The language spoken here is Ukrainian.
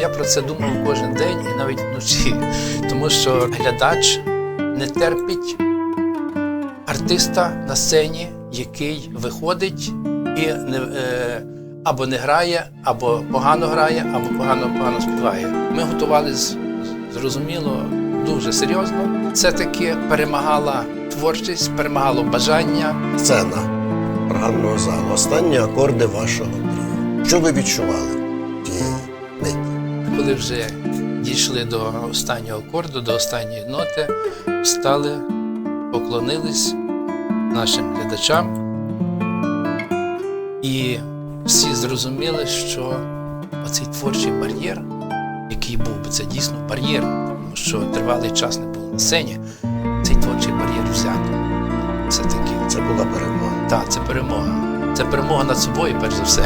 Я про це думав кожен день і навіть вночі, тому що глядач не терпить артиста на сцені, який виходить і не, е, або не грає, або погано грає, або погано погано співає. Ми готувалися зрозуміло дуже серйозно. Це таки перемагала творчість, перемагало бажання. Сцена органного залу. Останні акорди вашого тріо. Що ви відчували тієї? Коли вже дійшли до останнього акорду, до останньої ноти, встали, поклонились нашим глядачам. І всі зрозуміли, що оцей творчий бар'єр, який був, це дійсно бар'єр, тому що тривалий час не було на сцені, цей творчий бар'єр взято. Це таки, Це була перемога. так, це перемога. Це перемога над собою, перш за все.